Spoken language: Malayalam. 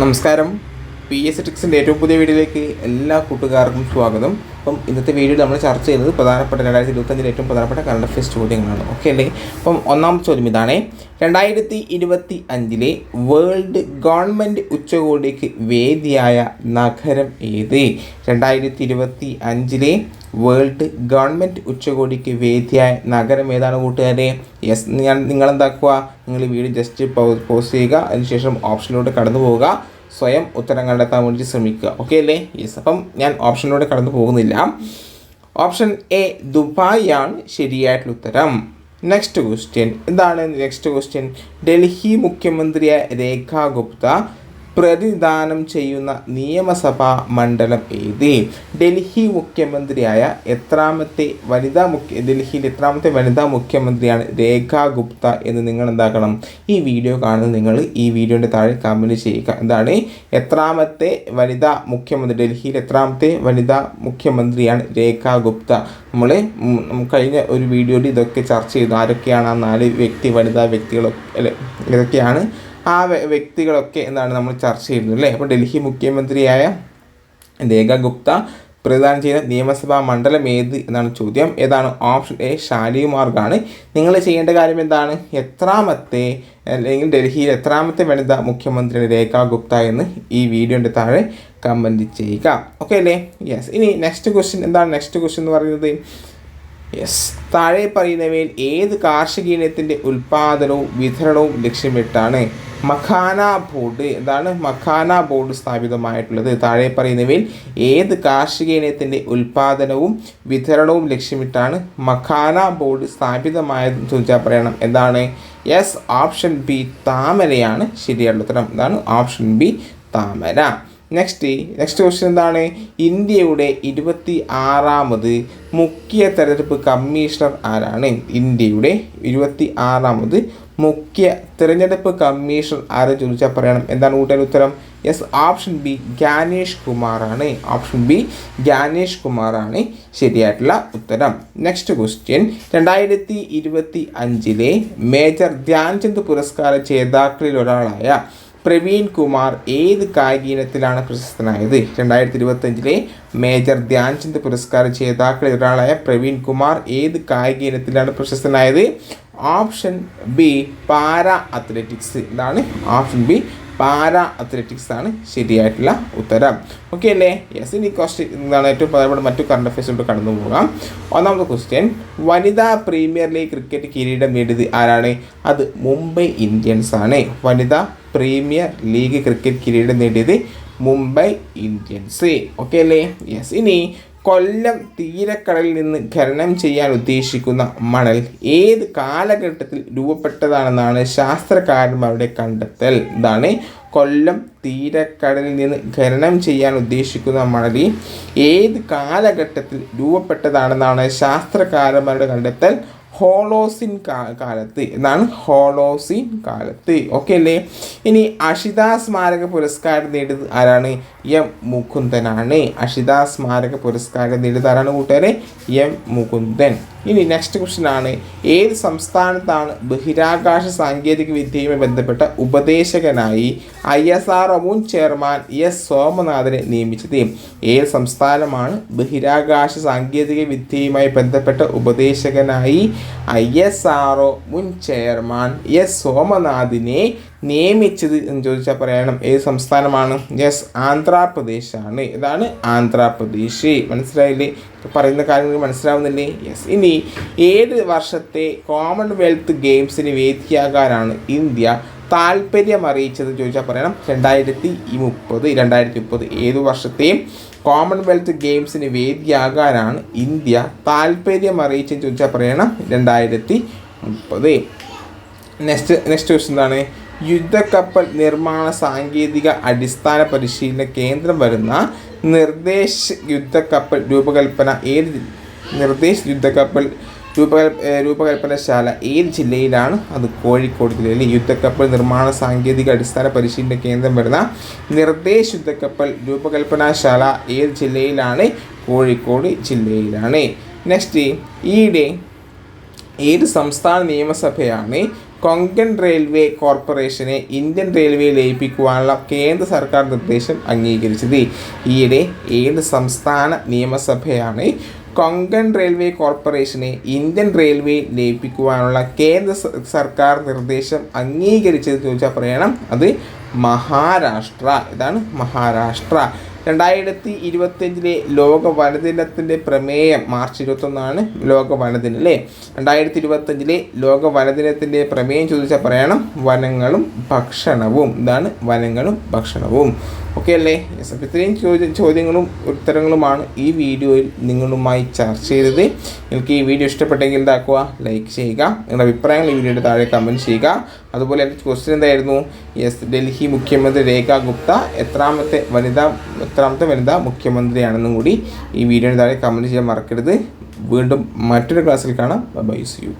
നമസ്കാരം പി എസ് ടിക്സിന്റെ ഏറ്റവും പുതിയ വീഡിയോയിലേക്ക് എല്ലാ കൂട്ടുകാർക്കും സ്വാഗതം. അപ്പം ഇന്നത്തെ വീഡിയോയിൽ നമ്മൾ ചർച്ച ചെയ്യുന്നത് പ്രധാനപ്പെട്ട രണ്ടായിരത്തി ഇരുപത്തഞ്ചിലെ ഏറ്റവും പ്രധാനപ്പെട്ട കറണ്ട് അഫയേഴ്സ് ചോദ്യങ്ങളാണ്. ഓക്കെ അല്ലേ? അപ്പം ഒന്നാമത്തെ ചോദ്യം ഇതാണ്. രണ്ടായിരത്തി ഇരുപത്തി അഞ്ചിലെ വേൾഡ് ഗവൺമെന്റ് ഉച്ചകോടിക്ക് വേദിയായ നഗരം ഏത്? രണ്ടായിരത്തി ഇരുപത്തി അഞ്ചിലെ വേൾഡ് ഗവൺമെന്റ് ഉച്ചകോടിക്ക് വേദിയായ നഗരം ഏതാണ് കൂട്ടുകാരെ? യെസ് ഞാൻ നിങ്ങളെന്താക്കുക? നിങ്ങൾ വീഡിയോ ജസ്റ്റ് പോസ്റ്റ് ചെയ്യുക. അതിനുശേഷം ഓപ്ഷനിലോട്ട് കടന്നു പോവുക സ്വയം ഉത്തരം കണ്ടെത്താൻ വേണ്ടി ശ്രമിക്കുക. ഓക്കെ അല്ലേ? യെസ് അപ്പം ഞാൻ ഓപ്ഷനിലൂടെ കടന്നു പോകുന്നില്ല. ഓപ്ഷൻ എ ദുബായ് ആണ് ശരിയായിട്ടുള്ള ഉത്തരം. നെക്സ്റ്റ് ക്വസ്റ്റ്യൻ എന്താണ് നെക്സ്റ്റ് ക്വസ്റ്റ്യൻ ഡൽഹി മുഖ്യമന്ത്രിയായ രേഖാ ഗുപ്ത പ്രതിദാനം ചെയ്യുന്ന നിയമസഭാ മണ്ഡലം ഏത്? ഡൽഹി മുഖ്യമന്ത്രിയായ എത്രാമത്തെ വനിതാ മുഖ്യ ഡൽഹിയിൽ എത്രാമത്തെ വനിതാ മുഖ്യമന്ത്രിയാണ് രേഖാ ഗുപ്ത എന്ന് നിങ്ങൾ എന്താക്കണം ഈ വീഡിയോ കാണുന്ന നിങ്ങൾ ഈ വീഡിയോന്റെ താഴെ കമന്റ് ചെയ്യുക. എന്താണ്? എത്രാമത്തെ വനിതാ മുഖ്യമന്ത്രി ഡൽഹിയിൽ എത്രാമത്തെ വനിതാ മുഖ്യമന്ത്രിയാണ് രേഖാ ഗുപ്ത. നമ്മൾ കഴിഞ്ഞ ഒരു വീഡിയോയിൽ ഇതൊക്കെ ചർച്ച ചെയ്തു. ആരൊക്കെയാണ് ആ നാല് വ്യക്തി വനിതാ വ്യക്തികളൊക്കെ ഇതൊക്കെയാണ് ആ വ്യ- വ്യക്തികളൊക്കെ എന്താണ് നമ്മൾ ചർച്ച ചെയ്യുന്നത് അല്ലേ? അപ്പോൾ ഡൽഹി മുഖ്യമന്ത്രിയായ രേഖ ഗുപ്ത പ്രതിദാനം ചെയ്യുന്ന നിയമസഭാ മണ്ഡലം ഏത് എന്നാണ് ചോദ്യം. ഏതാണ് ഓപ്ഷൻ എ ഷാലിമാർഗാണ് നിങ്ങൾ ചെയ്യേണ്ട കാര്യം എന്താണ്? എത്രാമത്തെ അല്ലെങ്കിൽ ഡൽഹിയിൽ എത്രാമത്തെ വനിത മുഖ്യമന്ത്രി രേഖ ഗുപ്ത എന്ന് ഈ വീഡിയോന്റെ താഴെ കമന്റ് ചെയ്യുക. ഓക്കെ അല്ലേ? യെസ് ഇനി നെക്സ്റ്റ് ക്വസ്റ്റ്യൻ എന്താണ് നെക്സ്റ്റ് ക്വസ്റ്റ്യൻ എന്ന് പറയുന്നത്? യെസ് താഴെ പറയുന്നവയിൽ ഏത് കാർഷിക ഇനത്തിന്റെ ഉൽപ്പാദനവും വിതരണവും ലക്ഷ്യമിട്ടാണ് മഖാന ബോർഡ് എന്താണ് മഖാന ബോർഡ് സ്ഥാപിതമായിട്ടുള്ളത്. താഴെ പറയുന്നവയിൽ ഏത് കാർഷിക ഇനത്തിന്റെ ഉൽപ്പാദനവും വിതരണവും ലക്ഷ്യമിട്ടാണ് മഖാന ബോർഡ് സ്ഥാപിതമായതെന്ന് ചോദിച്ചാൽ പറയണം. എന്താണ്? യെസ് ഓപ്ഷൻ ബി താമരയാണ് ശരിയായിട്ടുള്ള ഉത്തരം എന്താണ്? ഓപ്ഷൻ ബി താമര. നെക്സ്റ്റ് നെക്സ്റ്റ് ക്വസ്റ്റ്യൻ എന്താണ്? ഇന്ത്യയുടെ ഇരുപത്തി ആറാമത് മുഖ്യ തെരഞ്ഞെടുപ്പ് കമ്മീഷണർ ആരാണ്? ഇന്ത്യയുടെ ഇരുപത്തി ആറാമത് മുഖ്യ തിരഞ്ഞെടുപ്പ് കമ്മീഷണർ ആരെ ചോദിച്ചാൽ പറയണം? എന്താണ് കൂട്ടുകാർ ഉത്തരം? യെസ് ഓപ്ഷൻ ബി ജ്ഞാനേഷ് കുമാറാണ്. ഓപ്ഷൻ ബി ജ്ഞാനേഷ് കുമാറാണ് ശരിയായിട്ടുള്ള ഉത്തരം. നെക്സ്റ്റ് ക്വസ്റ്റ്യൻ രണ്ടായിരത്തി ഇരുപത്തി അഞ്ചിലെ മേജർ ധ്യാൻചന്ദ് പുരസ്കാര ജേതാക്കളിൽ ഒരാളായ പ്രവീൺ കുമാർ ഏത് കായിക ഇനത്തിലാണ് പ്രശസ്തനായത്? രണ്ടായിരത്തി ഇരുപത്തഞ്ചിലെ മേജർ ധ്യാൻചന്ദ് പുരസ്കാര ജേതാക്കളിൽ ഒരാളായ പ്രവീൺ കുമാർ ഏത് കായിക ഇനത്തിലാണ് പ്രശസ്തനായത്? Option B para athletics. ഇതാണ് ഓപ്ഷൻ ബി പാര അത്ലറ്റിക്സ് ആണ് ശരിയായിട്ടുള്ള ഉത്തരം. ഓക്കെ അല്ലേ? യെസ് ഇനി ക്വസ്റ്റ്യൻ എന്താണ് ഏറ്റവും പ്രധാനപ്പെട്ട മറ്റു കറണ്ട് അഫയേഴ്സിലോട്ട് കടന്നു പോകാം. ഒന്നാമത്തെ ക്വസ്റ്റ്യൻ വനിതാ പ്രീമിയർ ലീഗ് ക്രിക്കറ്റ് കിരീടം നേടിയത് ആരാണ്? അത് മുംബൈ ഇന്ത്യൻസ് ആണ്. വനിതാ പ്രീമിയർ ലീഗ് ക്രിക്കറ്റ് കിരീടം നേടിയത് മുംബൈ ഇന്ത്യൻസ്. ഓക്കെ അല്ലേ? യെസ് ഇനി കൊല്ലം തീരക്കടലിൽ നിന്ന് ഖനനം ചെയ്യാൻ ഉദ്ദേശിക്കുന്ന മണൽ ഏത് കാലഘട്ടത്തിൽ രൂപപ്പെട്ടതാണെന്നാണ് ശാസ്ത്രകാരന്മാരുടെ കണ്ടെത്തൽ. ഇതാണ് കൊല്ലം തീരക്കടലിൽ നിന്ന് ഖനനം ചെയ്യാൻ ഉദ്ദേശിക്കുന്ന മണൽ. ഏത് കാലഘട്ടത്തിൽ രൂപപ്പെട്ടതാണെന്നാണ് ശാസ്ത്രകാരന്മാരുടെ കണ്ടെത്തൽ. ഹോളോസിൻ കാലത്ത്. എന്നാണ് ഹോളോസിൻ കാലത്ത്. ഓക്കെ അല്ലേ? ഇനി അഷിത സ്മാരക പുരസ്കാരം നേടിയത് ആരാണ്? എം മുകുന്ദനാണ്. അഷിത സ്മാരക പുരസ്കാരം നേടിയത് ആരാണ് കൂട്ടുകാരെ? എം മുകുന്ദൻ. ഇനി നെക്സ്റ്റ് ക്വസ്റ്റ്യൻ ആണ്. ഏത് സംസ്ഥാനത്താണ് ബഹിരാകാശ സാങ്കേതിക വിദ്യയുമായി ബന്ധപ്പെട്ട ഉപദേശകനായി ഐ എസ് ആർ മുൻ ചെയർമാൻ എസ് സോമനാഥനെ നിയമിച്ചത്? ഏത് സംസ്ഥാനമാണ് ബഹിരാകാശ സാങ്കേതിക വിദ്യയുമായി ബന്ധപ്പെട്ട ഉപദേശകനായി ഐ എസ് ആർ മുൻ ചെയർമാൻ എസ് സോമനാഥിനെ നിയമിച്ചത് എന്ന് ചോദിച്ചാൽ പറയണം. ഏത് സംസ്ഥാനമാണ്? യെസ് ആന്ധ്രാപ്രദേശ് ആണ് ഇതാണ് ആന്ധ്രാപ്രദേശ്. മനസ്സിലായില്ലേ? പറയുന്ന കാര്യങ്ങൾ മനസ്സിലാവുന്നില്ലേ? യെസ് ഇനി ഏത് വർഷത്തെ കോമൺവെൽത്ത് ഗെയിംസിന് വേദിയാകാനാണ് ഇന്ത്യ താല്പര്യം അറിയിച്ചത് ചോദിച്ചാൽ പറയണം. രണ്ടായിരത്തി മുപ്പത് രണ്ടായിരത്തി മുപ്പത് ഏത് വർഷത്തെയും കോമൺവെൽത്ത് ഗെയിംസിന് വേദിയാകാനാണ് ഇന്ത്യ താല്പര്യം അറിയിച്ചെന്ന് ചോദിച്ചാൽ പറയണം. രണ്ടായിരത്തി മുപ്പത്. നെക്സ്റ്റ് നെക്സ്റ്റ് ക്വസ്റ്റ് എന്താണ്? യുദ്ധക്കപ്പൽ നിർമ്മാണ സാങ്കേതിക അടിസ്ഥാന പരിശീലന കേന്ദ്രം വരുന്ന നിർദ്ദേശ് യുദ്ധക്കപ്പൽ രൂപകൽപ്പന ഏത് നിർദ്ദേശ യുദ്ധക്കപ്പൽ രൂപകൽ രൂപകൽപ്പനശാല ഏത് ജില്ലയിലാണ്? അത് കോഴിക്കോട് ജില്ലയിൽ യുദ്ധക്കപ്പൽ നിർമ്മാണ സാങ്കേതിക അടിസ്ഥാന പരിശീലന കേന്ദ്രം വരുന്ന നിർദ്ദേശ് യുദ്ധക്കപ്പൽ രൂപകൽപ്പനശാല ഏത് ജില്ലയിലാണ്? കോഴിക്കോട് ജില്ലയിലാണ്. നെക്സ്റ്റ് ഈയിടെ ഏത് സംസ്ഥാന നിയമസഭയാണ് കൊങ്കൺ റെയിൽവേ കോർപ്പറേഷനെ ഇന്ത്യൻ റെയിൽവേ ലയിപ്പിക്കുവാനുള്ള കേന്ദ്ര സർക്കാർ നിർദ്ദേശം അംഗീകരിച്ചത്. ഈയിടെ ഏത് സംസ്ഥാന നിയമസഭയാണ് കൊങ്കൺ റെയിൽവേ കോർപ്പറേഷനെ ഇന്ത്യൻ റെയിൽവേ ലയിപ്പിക്കുവാനുള്ള കേന്ദ്ര സർക്കാർ നിർദ്ദേശം അംഗീകരിച്ചത് ചോദിച്ചാൽ പറയണം. അത് മഹാരാഷ്ട്ര. ഇതാണ് മഹാരാഷ്ട്ര. രണ്ടായിരത്തി ഇരുപത്തിയഞ്ചിലെ ലോക വനദിനത്തിന്റെ പ്രമേയം മാർച്ച് ഇരുപത്തൊന്നാണ് ലോക വനദിനം അല്ലേ? രണ്ടായിരത്തി ഇരുപത്തഞ്ചിലെ ലോക വനദിനത്തിന്റെ പ്രമേയം ചോദിച്ചാൽ പറയണം വനങ്ങളും ഭക്ഷണവും. ഇതാണ് വനങ്ങളും ഭക്ഷണവും. ഓക്കെ അല്ലേ ഇത്രയും ചോദ്യ ചോദ്യങ്ങളും ഉത്തരങ്ങളുമാണ് ഈ വീഡിയോയിൽ നിങ്ങളുമായി ചർച്ച ചെയ്തത്. നിങ്ങൾക്ക് ഈ വീഡിയോ ഇഷ്ടപ്പെട്ടെങ്കിൽ എന്താക്കുക? ലൈക്ക് ചെയ്യുക. നിങ്ങളുടെ അഭിപ്രായങ്ങൾ ഈ വീഡിയോയുടെ താഴെ കമന്റ് ചെയ്യുക. അതുപോലെ എന്റെ ക്വസ്റ്റ്യൻ എന്തായിരുന്നു? യെസ് ഡൽഹി മുഖ്യമന്ത്രി രേഖ ഗുപ്ത എത്രാമത്തെ വനിതാ എത്രാമത്തെ വനിതാ മുഖ്യമന്ത്രിയാണെന്നും കൂടി ഈ വീഡിയോയുടെ താഴെ കമന്റ് ചെയ്യാൻ മറക്കരുത്. വീണ്ടും മറ്റൊരു ക്ലാസ്സിൽ കാണാം. By C U